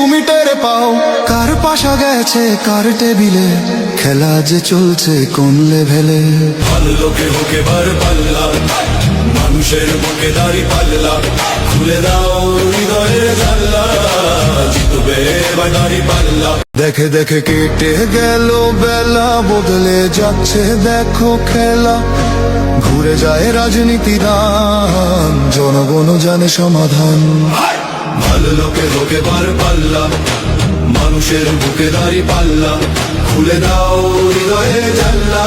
তুমি টের পাও। কার পাশা গেছে কার টেবিলে? খেলা যে চলছে কোন লেভেলে? ভালো লোকে হোকে বার পাল্লা। মানুষের বুকে দাঁড়ি পাল্লা। খুলে দাও হৃদয়ের জানলা। জিতবে এবার দাঁড়ি পাল্লা। দেখে দেখে কেটে গেল বেলা। বদলে যাচ্ছে দেখো খেলা। ঘুরে যায় রাজনীতি দান জনগণ জানে সমাধান। ভালো লোকে লোকে বার পাল্লা। মানুষের বুকে দাঁড়ি পাল্লা। খুলে দাও হৃদয়ে জাল্লা।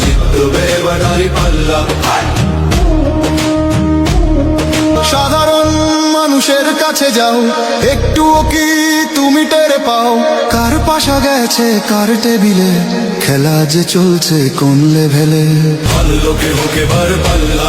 জিতবে এবার দাঁড়ি পাল্লা। সাধারণ মানুষের কাছে যাও। একটুও কি তুমি টের পাও? কার পাশা গেছে কার টেবিলে? খেলা যে চলছে কোন লেভেলে ভালো লোকে হোকে বার পাল্লা।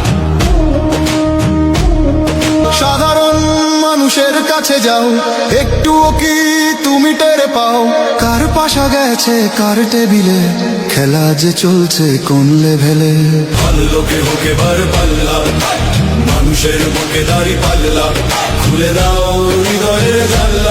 মানুষের কাছে যাও। একটু কি তুমি টের পাও? কার পাশা গেছে, কার টেবিলে? খেলা যে চলছে কোন লেভেলে? ভালো লোকে হোকে বার পাল্লা মানুষের বুকে দাঁড়ি পাল্লা। খুলে দাও হৃদয়ের জানলা।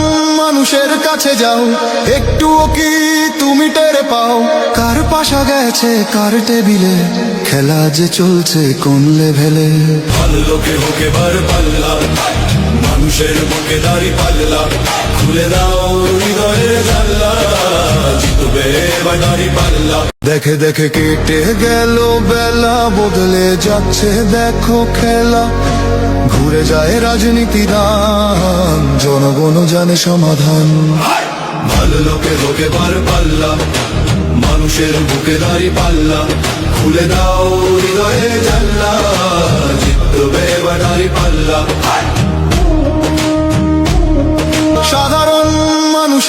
মানুষের কাছে যাও। একটুও কি তুমি টের পাও? কার পাশা গেছে কার টেবিলে? খেলা যে চলছে কোন লেভেলে? ভালো লোকে হোকে বার পাল্লা। মানুষের বুকে দাঁড়ি পাল্লা। খুলে দাও হৃদয়ের জানলা। জিতবে এবার দাঁড়ি পাল্লা। দেখে দেখে কেটে গেল বেলা বদলে যাচ্ছে দেখো খেলা। ঘুরে যায় রাজনীতি দান জনগণ জানে সমাধান। ভালো লোকে লোকে বার পাল্লা। মানুষের বুকে দাঁড়ি পাল্লা। খুলে দাও হৃদয়ে